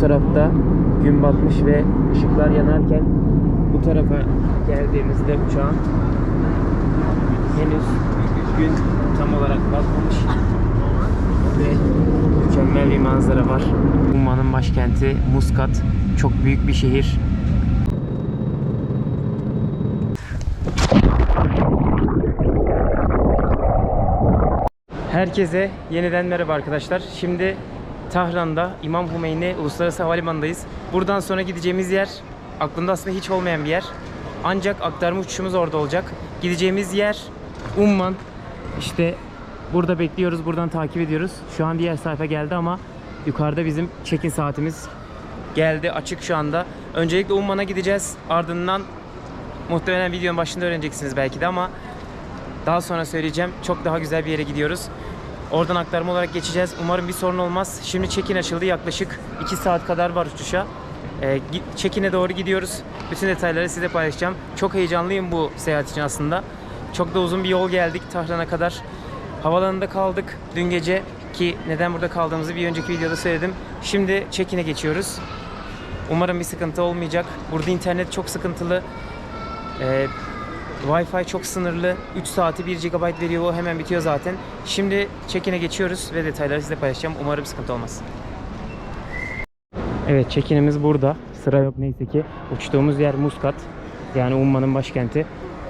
tarafta gün batmış ve ışıklar yanarken bu tarafa geldiğimizde uçağın henüz gün tam olarak batmamış ve mükemmel bir manzara var. Umman'ın başkenti Muscat çok büyük bir şehir. Herkese yeniden merhaba arkadaşlar. Şimdi Tahran'da İmam Hümeyni Uluslararası Havalimanı'ndayız. Buradan sonra gideceğimiz yer aklımda aslında hiç olmayan bir yer. Ancak aktarma uçuşumuz orada olacak. Gideceğimiz yer Umman. İşte burada bekliyoruz, buradan takip ediyoruz. Şu an diğer sayfa geldi ama yukarıda bizim check-in saatimiz geldi. Açık şu anda. Öncelikle Umman'a gideceğiz. Ardından muhtemelen videonun başında öğreneceksiniz belki de ama daha sonra söyleyeceğim. Çok daha güzel bir yere gidiyoruz. Oradan aktarma olarak geçeceğiz. Umarım bir sorun olmaz. Şimdi check-in açıldı. Yaklaşık 2 saat kadar var uçuşa. Gi- check-in'e doğru gidiyoruz. Bütün detayları size paylaşacağım. Çok heyecanlıyım bu seyahat için aslında. Çok da uzun bir yol geldik Tahran'a kadar. Havalanında kaldık dün gece ki neden burada kaldığımızı bir önceki videoda söyledim. Şimdi check-in'e geçiyoruz. Umarım bir sıkıntı olmayacak. Burada internet çok sıkıntılı. Ee, Wi-Fi çok sınırlı. 3 saati 1 GB veriyor. O hemen bitiyor zaten. Şimdi check-in'e geçiyoruz ve detayları size paylaşacağım. Umarım sıkıntı olmaz. Evet check-in'imiz burada. Sıra yok neyse ki. Uçtuğumuz yer Muscat. Yani Umman'ın başkenti.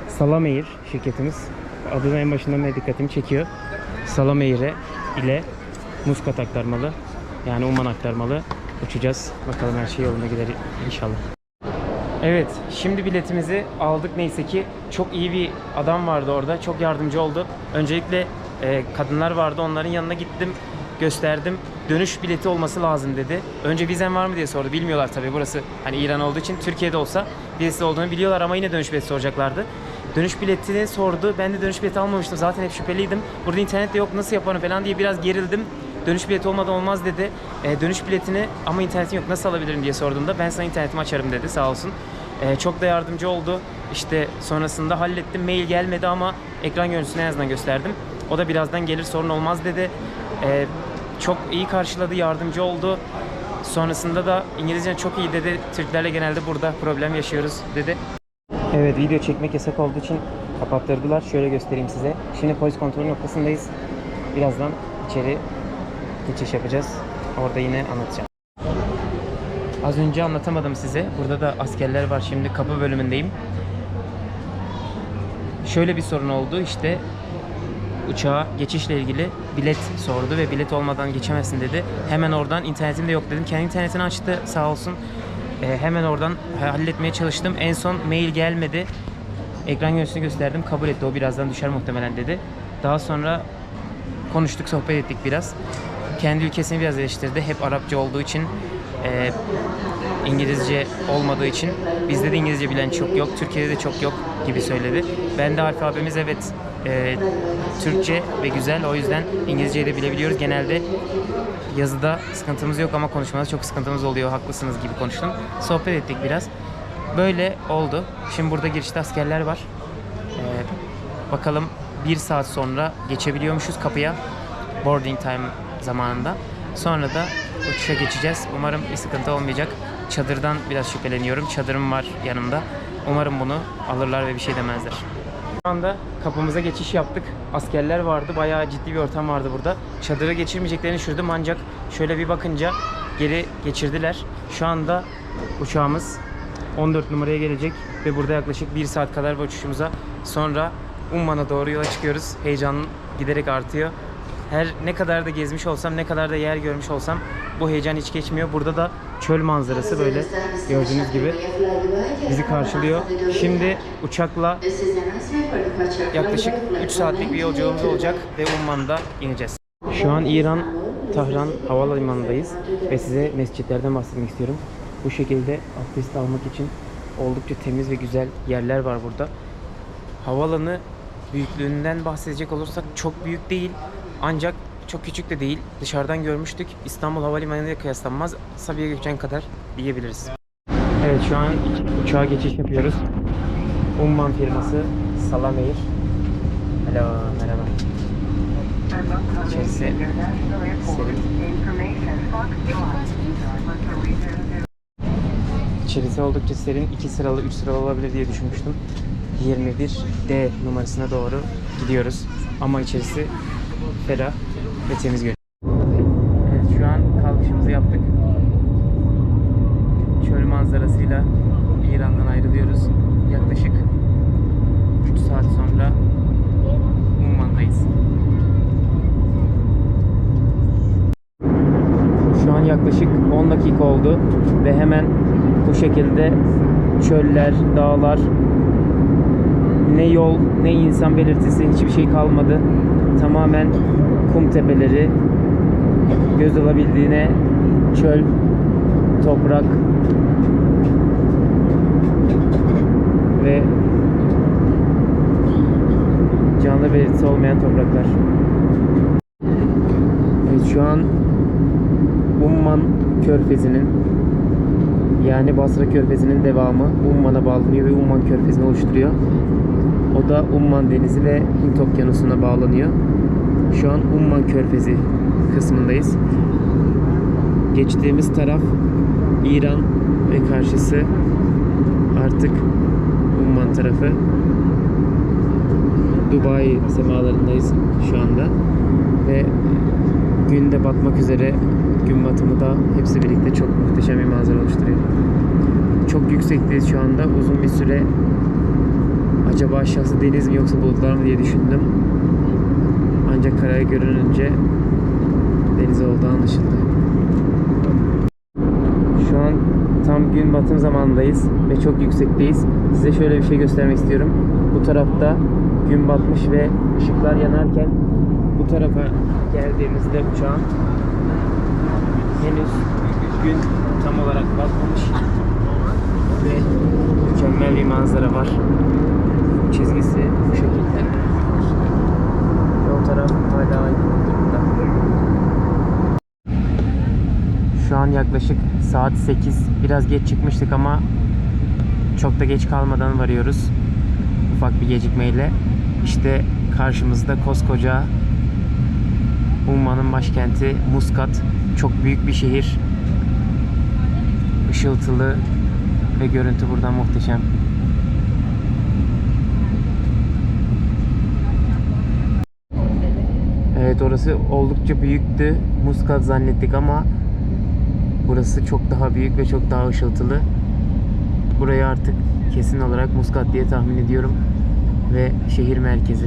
Salameir şirketimiz. Adını en başından beri dikkatimi çekiyor. Salameir'e ile Muscat aktarmalı. Yani Umman aktarmalı. Uçacağız. Bakalım her şey yolunda gider inşallah. Evet, şimdi biletimizi aldık neyse ki. Çok iyi bir adam vardı orada. Çok yardımcı oldu. Öncelikle e, kadınlar vardı. Onların yanına gittim. Gösterdim. Dönüş bileti olması lazım dedi. Önce vizen var mı diye sordu. Bilmiyorlar tabii burası hani İran olduğu için. Türkiye'de olsa vizesi olduğunu biliyorlar ama yine dönüş bileti soracaklardı. Dönüş biletini sordu. Ben de dönüş bileti almamıştım. Zaten hep şüpheliydim. Burada internet de yok nasıl yaparım falan diye biraz gerildim. Dönüş bileti olmadan olmaz dedi. E, dönüş biletini ama internetim yok nasıl alabilirim diye sorduğumda ben sana internetimi açarım dedi sağ olsun. E, çok da yardımcı oldu. İşte sonrasında hallettim. Mail gelmedi ama ekran görüntüsünü en azından gösterdim. O da birazdan gelir sorun olmaz dedi. E, çok iyi karşıladı, yardımcı oldu. Sonrasında da İngilizce çok iyi dedi. Türklerle genelde burada problem yaşıyoruz dedi. Evet video çekmek yasak olduğu için kapattırdılar. Şöyle göstereyim size. Şimdi polis kontrolü noktasındayız. Birazdan içeri geçiş yapacağız. Orada yine anlatacağım. Az önce anlatamadım size. Burada da askerler var. Şimdi kapı bölümündeyim. Şöyle bir sorun oldu. İşte uçağa geçişle ilgili bilet sordu ve bilet olmadan geçemezsin dedi. Hemen oradan internetim de yok dedim. Kendi internetini açtı sağ olsun. Ee, hemen oradan halletmeye çalıştım. En son mail gelmedi. Ekran görüntüsünü gösterdim. Kabul etti. O birazdan düşer muhtemelen dedi. Daha sonra konuştuk, sohbet ettik biraz. Kendi ülkesini biraz eleştirdi. Hep Arapça olduğu için, e, İngilizce olmadığı için bizde de İngilizce bilen çok yok, Türkiye'de de çok yok gibi söyledi. Ben de alfabemiz evet e, Türkçe ve güzel o yüzden İngilizceyi de bilebiliyoruz. Genelde yazıda sıkıntımız yok ama konuşmada çok sıkıntımız oluyor. Haklısınız gibi konuştum. Sohbet ettik biraz. Böyle oldu. Şimdi burada girişte askerler var. Ee, bakalım bir saat sonra geçebiliyormuşuz kapıya. Boarding time zamanında. Sonra da uçuşa geçeceğiz. Umarım bir sıkıntı olmayacak. Çadırdan biraz şüpheleniyorum. Çadırım var yanımda. Umarım bunu alırlar ve bir şey demezler. Şu anda kapımıza geçiş yaptık. Askerler vardı. Bayağı ciddi bir ortam vardı burada. Çadıra geçirmeyeceklerini düşündüm ancak şöyle bir bakınca geri geçirdiler. Şu anda uçağımız 14 numaraya gelecek ve burada yaklaşık 1 saat kadar var uçuşumuza. Sonra Umman'a doğru yola çıkıyoruz. Heyecanım giderek artıyor. Her ne kadar da gezmiş olsam, ne kadar da yer görmüş olsam bu heyecan hiç geçmiyor. Burada da çöl manzarası böyle gördüğünüz gibi bizi karşılıyor. Şimdi uçakla yaklaşık 3 saatlik bir yolculuğumuz olacak ve Umman'da ineceğiz. Şu an İran Tahran Havalimanı'ndayız ve size mescitlerden bahsetmek istiyorum. Bu şekilde abdest almak için oldukça temiz ve güzel yerler var burada. Havalanı büyüklüğünden bahsedecek olursak çok büyük değil ancak çok küçük de değil. Dışarıdan görmüştük. İstanbul Havalimanı ile kıyaslanmaz. Sabiha Gökçen kadar diyebiliriz. Evet şu an uçağa geçiş yapıyoruz. Umman firması Salameir. Hello, merhaba. İçerisi serin. İçerisi oldukça serin. 2 sıralı, 3 sıralı olabilir diye düşünmüştüm. 21 D numarasına doğru gidiyoruz. Ama içerisi ferah ve temiz görünüyor. Evet şu an kalkışımızı yaptık. Çöl manzarasıyla İran'dan ayrılıyoruz. Yaklaşık 3 saat sonra Umman'dayız. Şu an yaklaşık 10 dakika oldu ve hemen bu şekilde çöller, dağlar, ne yol, ne insan belirtisi hiçbir şey kalmadı. Tamamen kum tepeleri, göz alabildiğine çöl, toprak ve canlı belirtisi olmayan topraklar. Evet şu an Umman Körfezi'nin yani Basra Körfezi'nin devamı Umman'a bağlanıyor ve Umman Körfezi'ni oluşturuyor. O da Umman Denizi ve Hint Okyanusu'na bağlanıyor. Şu an Umman Körfezi kısmındayız. Geçtiğimiz taraf İran ve karşısı artık Umman tarafı. Dubai semalarındayız şu anda. Ve günde batmak üzere gün batımı da hepsi birlikte çok muhteşem bir manzara oluşturuyor. Çok yüksekteyiz şu anda. Uzun bir süre acaba aşağısı deniz mi yoksa bulutlar mı diye düşündüm. Ancak karaya görününce deniz olduğu anlaşıldı. Şu an tam gün batım zamanındayız ve çok yüksekteyiz. Size şöyle bir şey göstermek istiyorum. Bu tarafta gün batmış ve ışıklar yanarken bu tarafa geldiğimizde uçağın henüz gün tam olarak batmamış ve mükemmel bir manzara var. Çizgisi bu şekilde. O taraf hala aydınlık durumda. Şu an yaklaşık saat 8. Biraz geç çıkmıştık ama çok da geç kalmadan varıyoruz. Ufak bir gecikmeyle. İşte karşımızda koskoca Umman'ın başkenti Muscat. Çok büyük bir şehir. Işıltılı ve görüntü buradan muhteşem. Evet orası oldukça büyüktü. Muscat zannettik ama burası çok daha büyük ve çok daha ışıltılı. Burayı artık kesin olarak Muscat diye tahmin ediyorum. Ve şehir merkezi.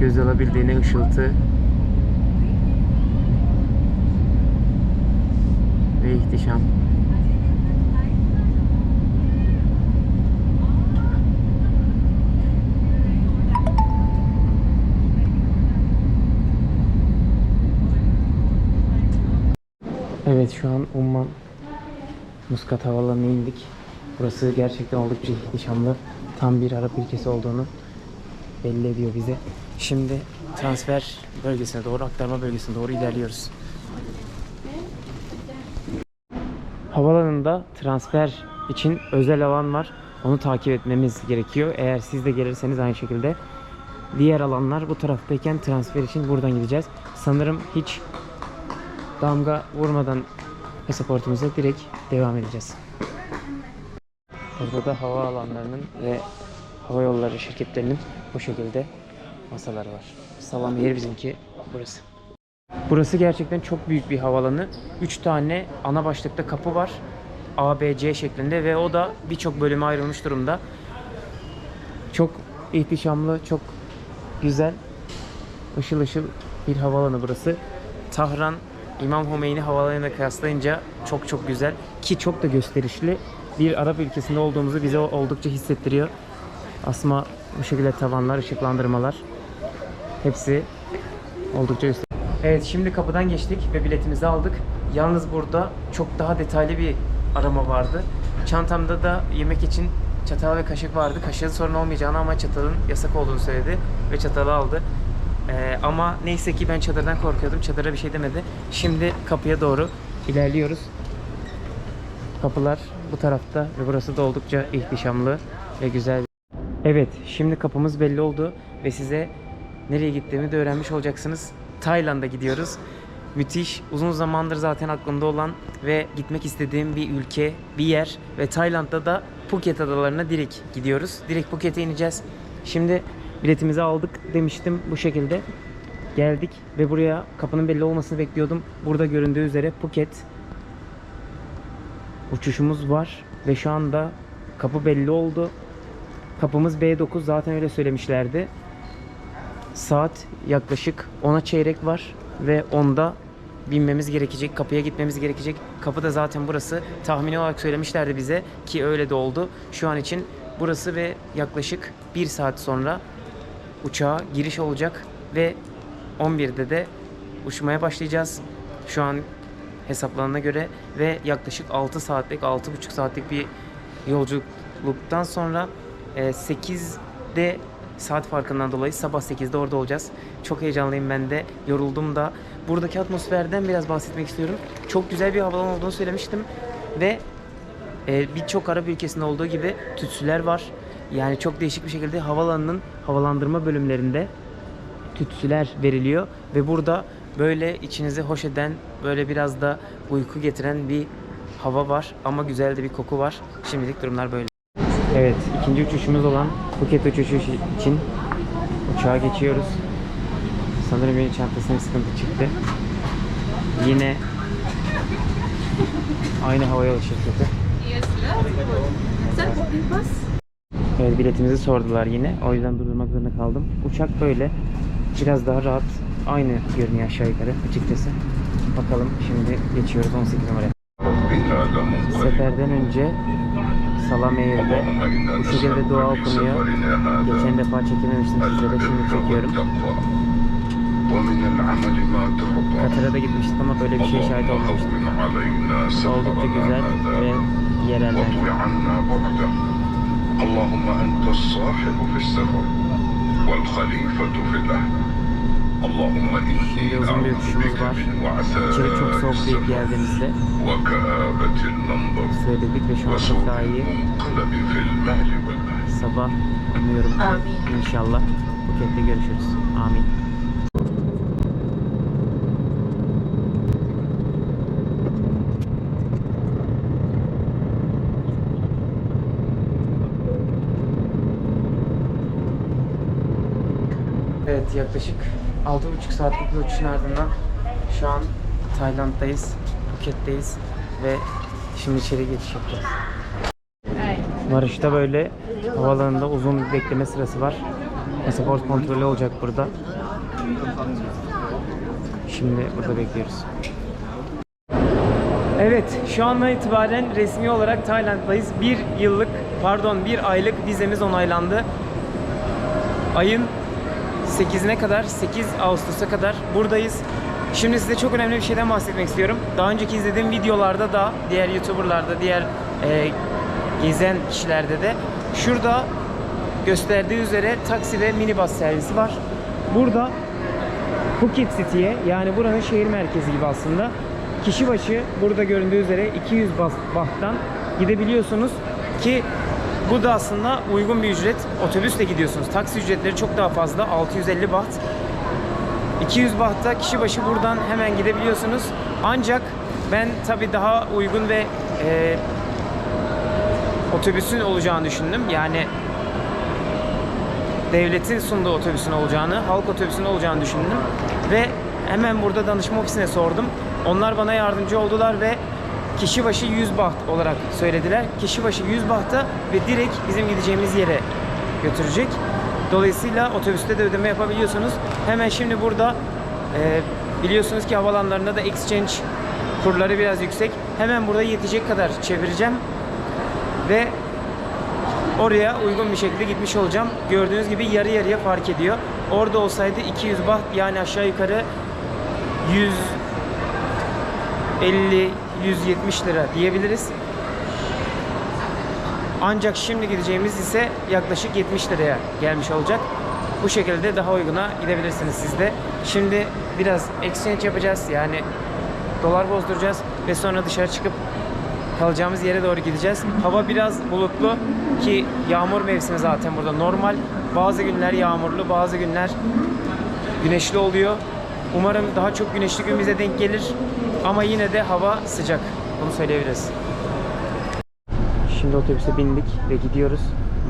Göz alabildiğine ışıltı ve ihtişam. Evet şu an Umman Muscat Havaalanı'na indik. Burası gerçekten oldukça ihtişamlı. Tam bir Arap ülkesi olduğunu belli ediyor bize. Şimdi transfer bölgesine doğru, aktarma bölgesine doğru ilerliyoruz. Havaalanında transfer için özel alan var. Onu takip etmemiz gerekiyor. Eğer siz de gelirseniz aynı şekilde. Diğer alanlar bu taraftayken transfer için buradan gideceğiz. Sanırım hiç damga vurmadan pasaportumuza direkt devam edeceğiz. Burada da hava alanlarının ve hava yolları şirketlerinin bu şekilde masaları var. Salam yeri bizimki burası. Burası gerçekten çok büyük bir havalanı. 3 tane ana başlıkta kapı var. A, B, C şeklinde ve o da birçok bölüme ayrılmış durumda. Çok ihtişamlı, çok güzel, ışıl ışıl bir havalanı burası. Tahran İmam Hümeyni havalanıyla kıyaslayınca çok çok güzel ki çok da gösterişli bir Arap ülkesinde olduğumuzu bize oldukça hissettiriyor. Asma bu şekilde tavanlar, ışıklandırmalar hepsi oldukça gösterişli. Evet şimdi kapıdan geçtik ve biletimizi aldık. Yalnız burada çok daha detaylı bir arama vardı. Çantamda da yemek için çatal ve kaşık vardı. Kaşığın sorun olmayacağını ama çatalın yasak olduğunu söyledi ve çatalı aldı. Ee, ama neyse ki ben çadırdan korkuyordum. Çadıra bir şey demedi. Şimdi kapıya doğru ilerliyoruz. Kapılar bu tarafta ve burası da oldukça ihtişamlı ve güzel. Evet, şimdi kapımız belli oldu ve size nereye gittiğimi de öğrenmiş olacaksınız. Tayland'a gidiyoruz. müthiş. Uzun zamandır zaten aklımda olan ve gitmek istediğim bir ülke, bir yer ve Tayland'da da Phuket adalarına direkt gidiyoruz. Direkt Phuket'e ineceğiz. Şimdi biletimizi aldık demiştim bu şekilde. Geldik ve buraya kapının belli olmasını bekliyordum. Burada göründüğü üzere Phuket uçuşumuz var ve şu anda kapı belli oldu. Kapımız B9 zaten öyle söylemişlerdi. Saat yaklaşık 10'a çeyrek var ve 10'da binmemiz gerekecek, kapıya gitmemiz gerekecek. Kapı da zaten burası. Tahmini olarak söylemişlerdi bize ki öyle de oldu. Şu an için burası ve yaklaşık 1 saat sonra uçağa giriş olacak ve 11'de de uçmaya başlayacağız. Şu an hesaplarına göre ve yaklaşık 6 saatlik, 6,5 saatlik bir yolculuktan sonra e, 8'de saat farkından dolayı sabah 8'de orada olacağız. Çok heyecanlıyım ben de. Yoruldum da. Buradaki atmosferden biraz bahsetmek istiyorum. Çok güzel bir havalan olduğunu söylemiştim ve e, birçok Arap ülkesinde olduğu gibi tütsüler var. Yani çok değişik bir şekilde havalanının havalandırma bölümlerinde tütsüler veriliyor ve burada böyle içinizi hoş eden, böyle biraz da uyku getiren bir hava var ama güzel de bir koku var. Şimdilik durumlar böyle. Evet, ikinci uçuşumuz olan Phuket uçuşu için uçağa geçiyoruz. Sanırım benim çantasına sıkıntı çıktı. Yine aynı havayolu şirketi. Evet biletimizi sordular yine. O yüzden durdurmak zorunda kaldım. Uçak böyle. Biraz daha rahat Aynı görünüyor aşağı yukarı açıkçası. Bakalım şimdi geçiyoruz 18 numaraya. Seferden önce Salam Air'de bu şekilde dua okunuyor. Geçen defa çekememiştim sizlere şimdi çekiyorum. Katar'a da gitmiştik ama böyle bir şeye şahit olmamıştık. Oldukça güzel ve yerel bence. اللهم أنت الصاحب في السفر والخليفة في الأهل اللهم Şimdi uzun bir uçuşumuz var. İçeri çok soğuk değil geldiğimizde. Söyledik ve şu çok daha iyi. Sabah umuyorum ki inşallah Buket'te görüşürüz. Amin. Evet yaklaşık 6,5 saatlik bir uçuşun ardından şu an Tayland'dayız, Phuket'teyiz ve şimdi içeri geçiş yapacağız. Varışta böyle havalarında uzun bir bekleme sırası var. Pasaport kontrolü olacak burada. Şimdi burada bekliyoruz. Evet, şu andan itibaren resmi olarak Tayland'dayız. Bir yıllık, pardon bir aylık vizemiz onaylandı. Ayın 8'ine kadar, 8 Ağustos'a kadar buradayız. Şimdi size çok önemli bir şeyden bahsetmek istiyorum. Daha önceki izlediğim videolarda da, diğer YouTuber'larda, diğer e, gezen kişilerde de şurada gösterdiği üzere taksi ve minibus servisi var. Burada Phuket City'ye yani buranın şehir merkezi gibi aslında kişi başı burada göründüğü üzere 200 bas- bahttan gidebiliyorsunuz ki bu da aslında uygun bir ücret. Otobüsle gidiyorsunuz. Taksi ücretleri çok daha fazla. 650 baht. 200 bahta kişi başı buradan hemen gidebiliyorsunuz. Ancak ben tabi daha uygun ve e, otobüsün olacağını düşündüm. Yani devletin sunduğu otobüsün olacağını, halk otobüsünün olacağını düşündüm. Ve hemen burada danışma ofisine sordum. Onlar bana yardımcı oldular ve kişi başı 100 baht olarak söylediler. Kişi başı 100 bahta ve direkt bizim gideceğimiz yere götürecek. Dolayısıyla otobüste de ödeme yapabiliyorsunuz. Hemen şimdi burada e, biliyorsunuz ki havalanlarında da exchange kurları biraz yüksek. Hemen burada yetecek kadar çevireceğim ve oraya uygun bir şekilde gitmiş olacağım. Gördüğünüz gibi yarı yarıya fark ediyor. Orada olsaydı 200 baht yani aşağı yukarı 150 170 lira diyebiliriz. Ancak şimdi gideceğimiz ise yaklaşık 70 liraya gelmiş olacak. Bu şekilde daha uyguna gidebilirsiniz siz de. Şimdi biraz exchange yapacağız. Yani dolar bozduracağız ve sonra dışarı çıkıp kalacağımız yere doğru gideceğiz. Hava biraz bulutlu ki yağmur mevsimi zaten burada normal. Bazı günler yağmurlu, bazı günler güneşli oluyor. Umarım daha çok güneşli gün bize denk gelir. Ama yine de hava sıcak. Bunu söyleyebiliriz. Şimdi otobüse bindik ve gidiyoruz.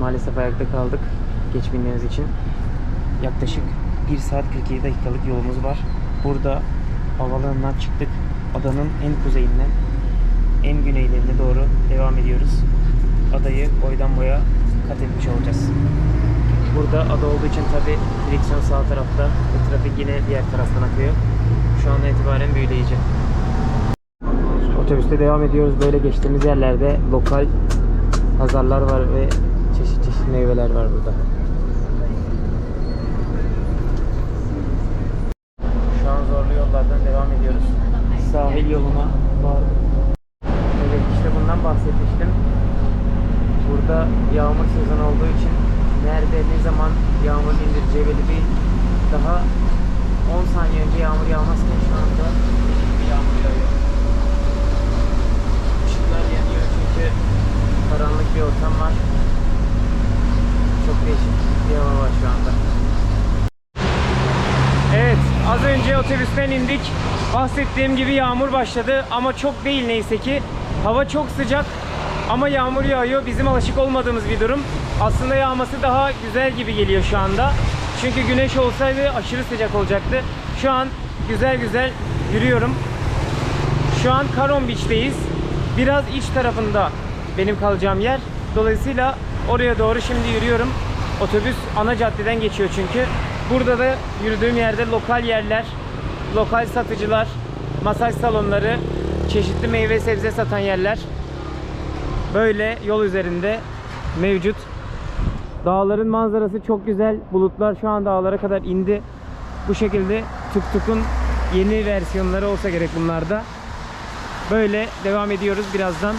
Maalesef ayakta kaldık geç bindiğimiz için. Yaklaşık 1 saat 47 dakikalık yolumuz var. Burada havalarından çıktık. Adanın en kuzeyinden en güneylerine doğru devam ediyoruz. Adayı boydan boya kat etmiş olacağız. Burada ada olduğu için tabi direksiyon sağ tarafta ve trafik yine diğer taraftan akıyor. Şu andan itibaren büyüleyici. Otobüste devam ediyoruz. Böyle geçtiğimiz yerlerde lokal pazarlar var ve çeşit çeşit meyveler var burada. Şu an zorlu yollardan devam ediyoruz. Sahil yoluna vardık. Evet işte bundan bahsetmiştim. Burada yağmur sezonu olduğu için nerede ne zaman yağmur indireceği belli değil. Daha 10 saniye önce yağmur yağmazken şu anda bir yağmur yağıyor. Işıklar yanıyor çünkü karanlık bir ortam var. Çok değişik bir hava var şu anda. Evet, az önce otobüsten indik. Bahsettiğim gibi yağmur başladı ama çok değil neyse ki. Hava çok sıcak ama yağmur yağıyor. Bizim alışık olmadığımız bir durum. Aslında yağması daha güzel gibi geliyor şu anda. Çünkü güneş olsaydı aşırı sıcak olacaktı. Şu an güzel güzel yürüyorum. Şu an Karon Beach'teyiz. Biraz iç tarafında benim kalacağım yer. Dolayısıyla oraya doğru şimdi yürüyorum. Otobüs ana caddeden geçiyor çünkü. Burada da yürüdüğüm yerde lokal yerler, lokal satıcılar, masaj salonları, çeşitli meyve sebze satan yerler. Böyle yol üzerinde mevcut. Dağların manzarası çok güzel. Bulutlar şu an dağlara kadar indi. Bu şekilde tuk tukun yeni versiyonları olsa gerek bunlarda. Böyle devam ediyoruz birazdan.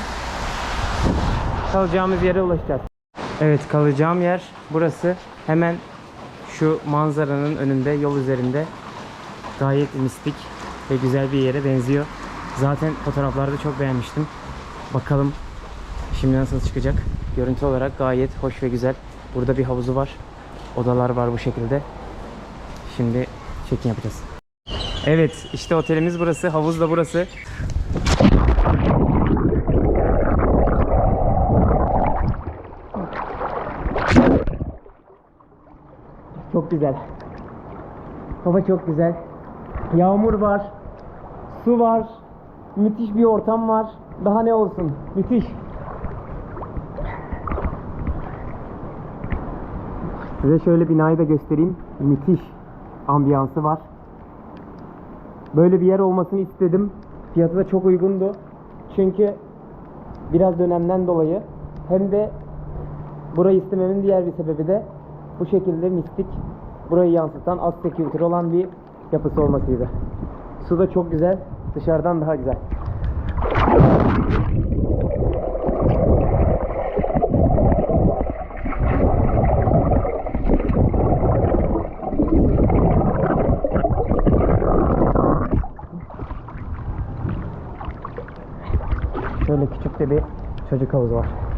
Kalacağımız yere ulaşacağız. Evet kalacağım yer burası. Hemen şu manzaranın önünde yol üzerinde gayet mistik ve güzel bir yere benziyor. Zaten fotoğraflarda çok beğenmiştim. Bakalım şimdi nasıl çıkacak. Görüntü olarak gayet hoş ve güzel. Burada bir havuzu var. Odalar var bu şekilde. Şimdi check-in yapacağız. Evet işte otelimiz burası. Havuz da burası. Çok güzel. Hava çok güzel. Yağmur var. Su var. Müthiş bir ortam var. Daha ne olsun? Müthiş. Size şöyle binayı da göstereyim. Müthiş ambiyansı var. Böyle bir yer olmasını istedim. Fiyatı da çok uygundu. Çünkü biraz dönemden dolayı hem de burayı istememin diğer bir sebebi de bu şekilde mistik burayı yansıtan az security olan bir yapısı olmasıydı. Su da çok güzel. Dışarıdan daha güzel. Şöyle küçük de bir çocuk havuzu var.